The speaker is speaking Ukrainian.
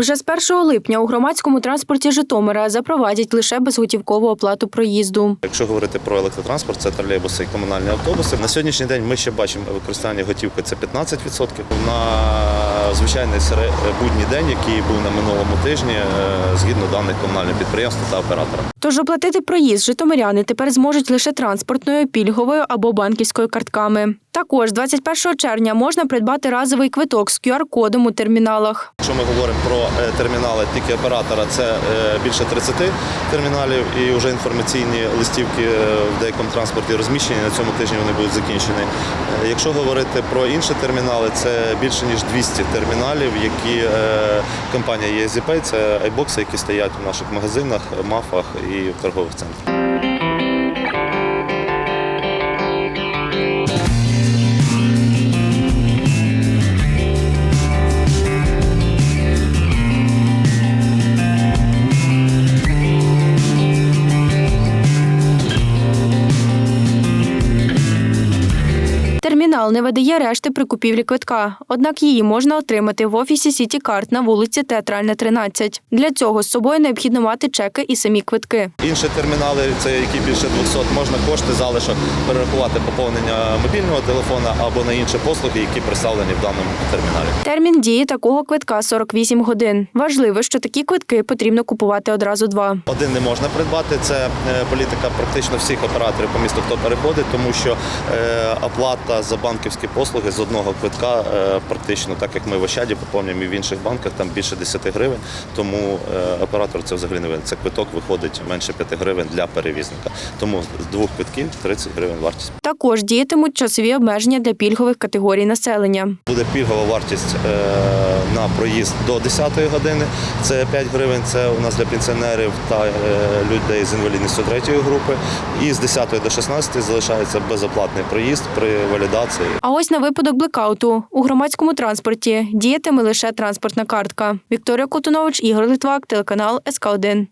Вже з 1 липня у громадському транспорті Житомира запровадять лише безготівкову оплату проїзду. Якщо говорити про електротранспорт, це тролейбуси і комунальні автобуси. На сьогоднішній день ми ще бачимо використання готівки це 15%. На звичайний будній день, який був на минулому тижні, е, згідно даних комунального підприємства та оператора. Тож оплатити проїзд житомиряни тепер зможуть лише транспортною, пільговою або банківською картками. Також 21 червня можна придбати разовий квиток з QR-кодом у терміналах. Якщо ми говоримо про е, термінали тільки оператора, це е, більше 30 терміналів, і вже інформаційні листівки е, в деякому транспорті розміщені. На цьому тижні вони будуть закінчені. Якщо говорити про інші термінали, це більше ніж 200 терміналів, які компанія EasyPay, це айбокси, які стоять в наших магазинах, мафах і в торгових центрах. Термінал не видає решти при купівлі квитка, однак її можна отримати в офісі Сітікарт на вулиці Театральна, 13. Для цього з собою необхідно мати чеки і самі квитки. Інші термінали, це які більше 200, можна кошти залишок перерахувати поповнення мобільного телефона або на інші послуги, які представлені в даному терміналі. Термін дії такого квитка 48 годин. Важливо, що такі квитки потрібно купувати одразу два. Один не можна придбати. Це е, політика практично всіх операторів по місту, хто переходить, тому що е, оплата за банківські послуги з одного квитка е, практично, так як ми в Ощаді поповнюємо і в інших банках, там більше 10 гривень. Тому е, оператор це взагалі не винен. Це квиток виходить менше 5 гривень для перевізника. Тому з двох квитків 30 гривень вартість. Також діятимуть часові обмеження для пільгових категорій населення. Буде пільгова вартість е, на проїзд до 10 години. Це 5 гривень. Це у нас для пенсіонерів та людей з інвалідністю третьої групи. І з 10 до 16 залишається безоплатний проїзд при валідації. А ось на випадок блекауту у громадському транспорті діятиме лише транспортна картка. Вікторія Котунович, Ігор Литвак, телеканал СК 1